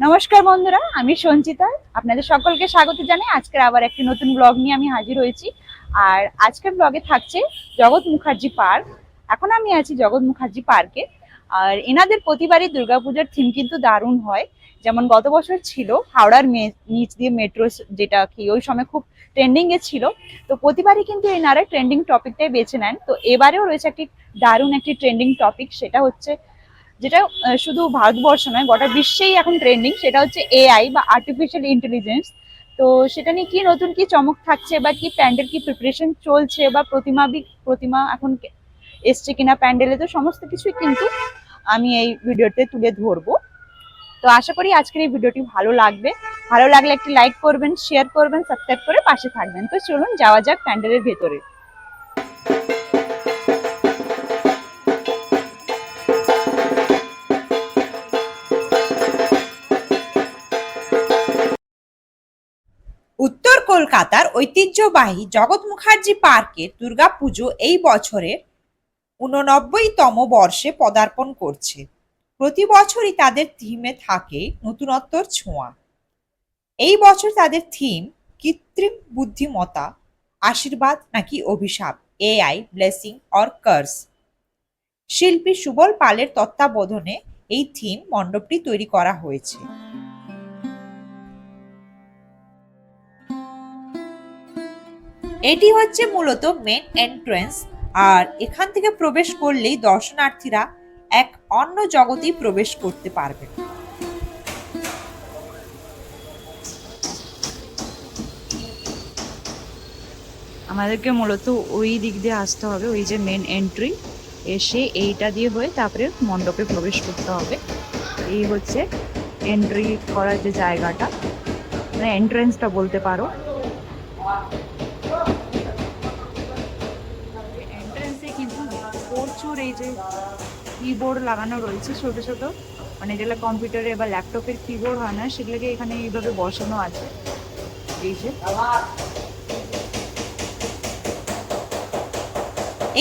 নমস্কার বন্ধুরা, আমি সঞ্চিতা। আপনাদের সকলকে স্বাগত জানাই। আজকের আবার একটি নতুন ব্লগ নিয়ে আমি হাজির হয়েছি। আর আজকের ব্লগে থাকছে জগৎ মুখার্জি পার্ক। এখন আমি আছি জগৎ মুখার্জি পার্কে। আর এনাদের প্রতিবারই দুর্গাপূজার থিম কিন্তু দারুণ হয়। যেমন গত বছর ছিল হাওড়ার নিচ দিয়ে মেট্রো যেটা কি, ওই সময় খুব ট্রেন্ডিং এ ছিল। তো প্রতিবারই কিন্তু এনারা ট্রেন্ডিং টপিকটাই বেছে নেন। তো এবারেও রয়েছে একটি দারুণ একটি ট্রেন্ডিং টপিক সেটা হচ্ছে যেটা শুধু ভারতবর্ষ নয়, গোটা বিশ্বেই এখন ট্রেন্ডিং সেটা হচ্ছে এআই বা আর্টিফিশিয়াল ইন্টেলিজেন্স তো সেটা নিয়ে কি নতুন কি চমক থাকছে বা কি প্যান্ডেল কি প্রিপারেশন চলছে বা প্রতিমা প্রতিমা এখন এসছে কিনা প্যান্ডেলে, তো সমস্ত কিছুই কিন্তু আমি এই ভিডিওতে তুলে ধরবো। তো আশা করি আজকের এই ভিডিওটি ভালো লাগবে। ভালো লাগলে একটি লাইক করবেন শেয়ার করবেন সাবস্ক্রাইব করে পাশে থাকবেন। তো চলুন, যাওয়া যাক প্যান্ডেলের ভেতরে। কলকাতার ঐতিহ্যবাহী জগৎ মুখার্জি পার্কের দুর্গাপুজো এই বছরের উননব্বইতম বর্ষে পদার্পণ করছে। প্রতি বছরই তাদের থিমে থাকে নতুনত্বর ছোঁয়া। এই বছর তাদের থিম কৃত্রিম বুদ্ধিমত্তা, আশীর্বাদ নাকি অভিশাপ এআই ব্লেসিং অর কার্স শিল্পী সুবল পালের তত্ত্বাবধানে এই থিম মণ্ডপটি তৈরি করা হয়েছে। এটি হচ্ছে মূলত মেন এন্ট্রেন্স আর এখান থেকে প্রবেশ করলেই দর্শনার্থীরা এক অন্য জগতেই প্রবেশ করতে পারবেন। আমাদেরকে মূলত ওই দিক দিয়ে আসতে হবে, ওই যে মেন এন্ট্রি এসে এইটা দিয়ে হয়ে তারপরে মণ্ডপে প্রবেশ করতে হবে। এই হচ্ছে এন্ট্রি করার যে জায়গাটা মানে এন্ট্রেন্সটা বলতে পারো এন্ট্রেন্সে কিন্তু প্রচুর এই যে কিবোর্ড লাগানো রয়েছে ছোট ছোট। মানে যেগুলো কম্পিউটারে বা ল্যাপটপের কিবোর্ড হয় না সেগুলোকে এখানে এইভাবে বসানো আছে। এই যে।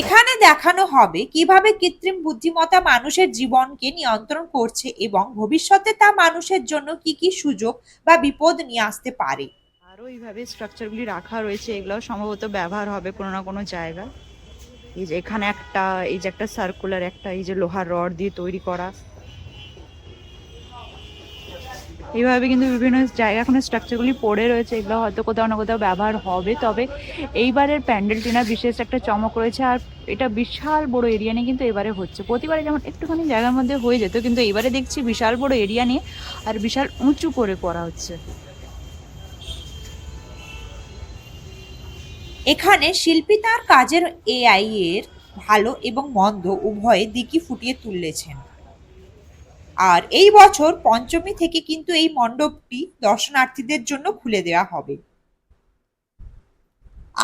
এখানে দেখানো হবে কীভাবে কৃত্রিম বুদ্ধিমত্তা মানুষের জীবনকে নিয়ন্ত্রণ করছে এবং ভবিষ্যতে তা মানুষের জন্য কি কি সুযোগ বা বিপদ নিয়ে আসতে পারে। আরও এইভাবে স্ট্রাকচারগুলি রাখা রয়েছে এগুলো সম্ভবত ব্যবহার হবে কোনো না কোনো জায়গায়। এই যে এখানে একটা, এই যে একটা সার্কুলার একটা এই যে লোহার রড দিয়ে তৈরি করা। এইভাবে কিন্তু বিভিন্ন জায়গা এখন স্ট্রাকচারগুলি পড়ে রয়েছে। এগুলো হয়তো কোথাও না কোথাও ব্যবহার হবে। তবে এইবারের প্যান্ডেলটি না বিশেষ একটা চমক রয়েছে। আর এটা বিশাল বড় এরিয়া নিয়ে কিন্তু এবারে হচ্ছে। প্রতিবারে যেমন একটুখানি জায়গার মধ্যে হয়ে যেত, কিন্তু এবারে দেখছি বিশাল বড় এরিয়া নিয়ে আর বিশাল উঁচু করে করা হচ্ছে। এখানে শিল্পী তার কাজের এআই এর ভালো এবং মন্দ উভয় দিকই ফুটিয়ে তুলেছেন। আর এই বছর পঞ্চমী থেকে কিন্তু এই মণ্ডপটি দর্শনার্থীদের জন্য খুলে দেওয়া হবে।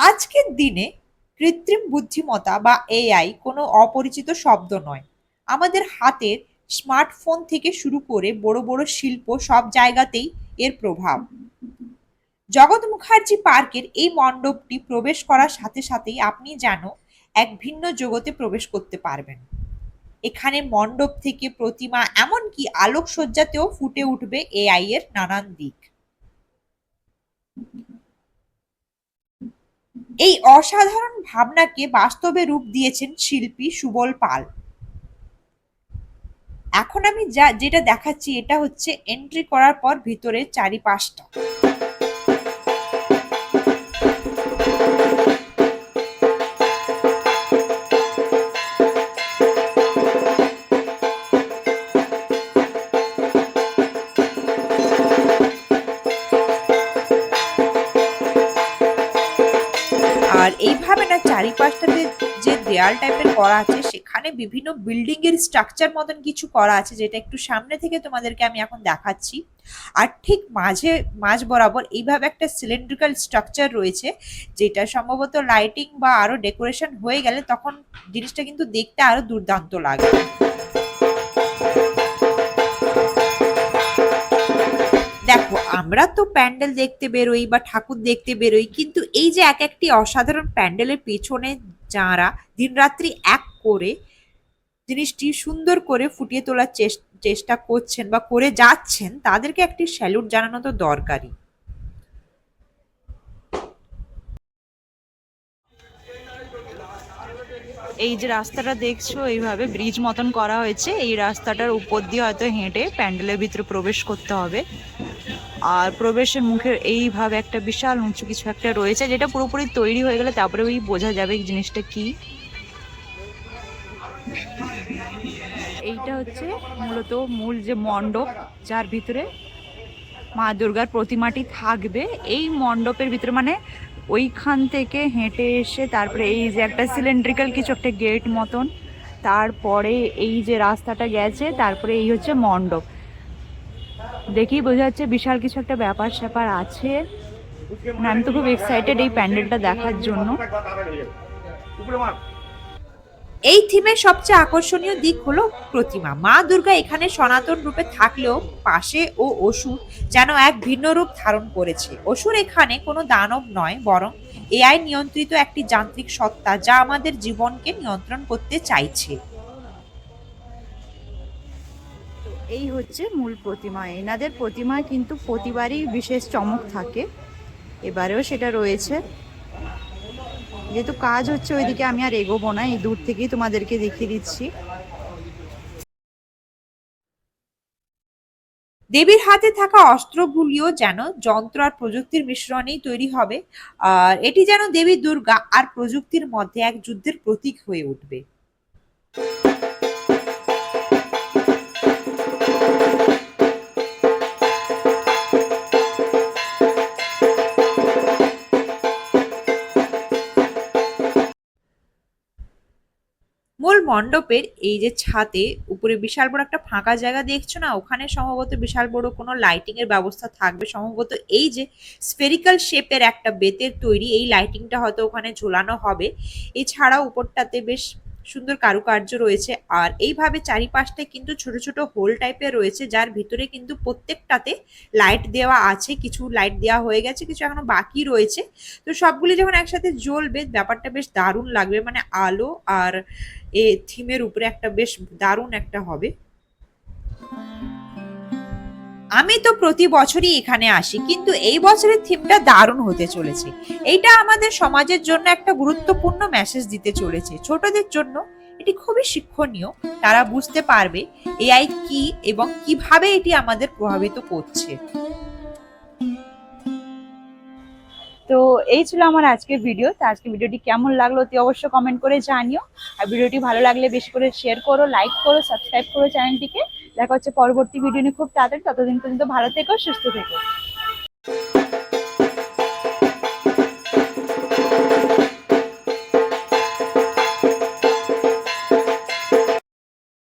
আজকের দিনে কৃত্রিম বুদ্ধিমত্তা বা এআই কোনো অপরিচিত শব্দ নয়। আমাদের হাতের স্মার্টফোন থেকে শুরু করে বড় বড় শিল্প সব জায়গাতেই এর প্রভাব। জগৎ মুখার্জি পার্কের এই মণ্ডপটি প্রবেশ করার সাথে সাথেই আপনি যেন এক ভিন্ন জগতে প্রবেশ করতে পারবেন। এখানে মণ্ডপ থেকে প্রতিমা এমনকি আলোকসজ্জাতেও ফুটে উঠবে এআই এর নানান দিক। এই অসাধারণ ভাবনাকে বাস্তবে রূপ দিয়েছেন শিল্পী সুবল পাল। এখন আমি যা, যেটা দেখাচ্ছি এটা হচ্ছে এন্ট্রি করার পর ভিতরে চারিপাশটা। আর এইভাবে না চারিপাশটাতে যে দেয়াল টাইপের করা আছে, সেখানে বিভিন্ন বিল্ডিং এর স্ট্রাকচার মতন কিছু করা আছে, যেটা একটু সামনে থেকে তোমাদেরকে আমি এখন দেখাচ্ছি। আর ঠিক মাঝে, মাঝ বরাবর এইভাবে একটা সিলিন্ড্রিক্যাল স্ট্রাকচার রয়েছে, যেটা সম্ভবত লাইটিং বা আরও ডেকোরেশন হয়ে গেলে তখন জিনিসটা কিন্তু দেখতে আরও দুর্দান্ত লাগে। আমরা তো প্যান্ডেল দেখতে বেরোই বা ঠাকুর দেখতে বেরোই, কিন্তু এই যে এক একটি অসাধারণ প্যান্ডেলের পেছনে যারা দিনরাত্রি এক করে জিনিসটি সুন্দর করে ফুটিয়ে তোলার চেষ্টা করছেন বা করে যাচ্ছেন, তাদেরকে একটি স্যালুট জানানো তো দরকারই। এই যে রাস্তাটা দেখছ, এইভাবে ব্রিজ মতন করা হয়েছে। এই রাস্তাটার উপর দিয়ে হয়তো হেঁটে প্যান্ডেলের ভিতরে প্রবেশ করতে হবে। আর প্রবেশের মুখের এইভাবে একটা বিশাল উঁচু কিছু একটা রয়েছে, যেটা পুরোপুরি তৈরি হয়ে গেলে তারপরে ওই বোঝা যাবে জিনিসটা কি। এইটা হচ্ছে মূলত মূল যে মণ্ডপ, যার ভিতরে মা দুর্গার প্রতিমাটি থাকবে। এই মণ্ডপের ভিতরে মানে ওইখান থেকে হেঁটে এসে তারপরে এই যে একটা সিলিন্ড্রিক্যাল কিছু একটা গেট মতন, তারপরে এই যে রাস্তাটা গেছে, তারপরে এই হচ্ছে মণ্ডপ। দেখেই বোঝা যাচ্ছে বিশাল কিছু একটা ব্যাপার স্যাপার আছে। মানে আমি তো খুব এক্সাইটেড এই প্যান্ডেলটা দেখার জন্য। এই থিমের সবচেয়ে আকর্ষণীয় দিক হলো প্রতিমা। মা দুর্গা এখানে সনাতন রূপে থাকলেও পাশে ও অসুর যেন এক ভিন্ন রূপ ধারণ করেছে। অসুর এখানে কোনো দানব নয়, বরং এআই নিয়ন্ত্রিত একটি যান্ত্রিক সত্তা যা আমাদের জীবনকে নিয়ন্ত্রণ করতে চাইছে। এই হচ্ছে মূল প্রতিমা। এনাদের প্রতিমায় কিন্তু প্রতিবারই বিশেষ চমক থাকে। এবারেও সেটা রয়েছে। যেহেতু কাজ হচ্ছে ওইদিকে আমি আর এগোবো না, এই দূর থেকেই তোমাদেরকে দেখিয়ে দিচ্ছি। দেবীর হাতে থাকা অস্ত্রগুলিও যেন যন্ত্র আর প্রযুক্তির মিশ্রণেই তৈরি হবে। আর এটি যেন দেবী দুর্গা আর প্রযুক্তির মধ্যে এক যুদ্ধের প্রতীক হয়ে উঠবে। মণ্ডপের এই যে ছাতে উপরে বিশাল বড় একটা ফাঁকা জায়গা দেখছ না? ওখানে সম্ভবত বিশাল বড় কোনো লাইটিং এর ব্যবস্থা থাকবে। সম্ভবত এই যে স্পেরিক্যাল শেপের একটা বেতের তৈরি, এই লাইটিংটা হয়তো ওখানে ঝোলানো হবে। এছাড়াও উপরটাতে বেশ সুন্দর কারুকার্য রয়েছে। আর এইভাবে চারিপাশটায় কিন্তু ছোট ছোট হোল টাইপের রয়েছে, যার ভিতরে কিন্তু প্রত্যেকটাতে লাইট দেওয়া আছে, কিছু লাইট দেওয়া হয়ে গেছে, কিছু এখনও বাকি রয়েছে। তো সবগুলি যখন একসাথে জ্বলবে, ব্যাপারটা বেশ দারুণ লাগবে। মানে আলো আর এ থিমের উপরে একটা বেশ দারুণ একটা হবে। আমি তো প্রতি বছরই এখানে আসি, কিন্তু এই বছরের থিমটা দারুণ হতে চলেছে। এইটা আমাদের সমাজের জন্য একটা গুরুত্বপূর্ণ মেসেজ দিতে চলেছে। ছোটদের জন্য এটি খুবই শিক্ষণীয়, তারা বুঝতে পারবে এআই কি এবং কীভাবে এটি আমাদের প্রভাবিত করছে। তো এই ছিল আমার আজকের ভিডিও তো আজকে ভিডিওটি কেমন লাগল অতি অবশ্যই কমেন্ট করে জানিও। আর ভিডিওটি ভালো লাগলে বেশি করে শেয়ার করো লাইক করো সাবস্ক্রাইব করো চ্যানেলটিকে দেখা হচ্ছে পরবর্তী ভিডিও নিয়ে খুব তাড়াতাড়ি। ততদিন পর্যন্ত ভালো থেকো সুস্থ থেকো।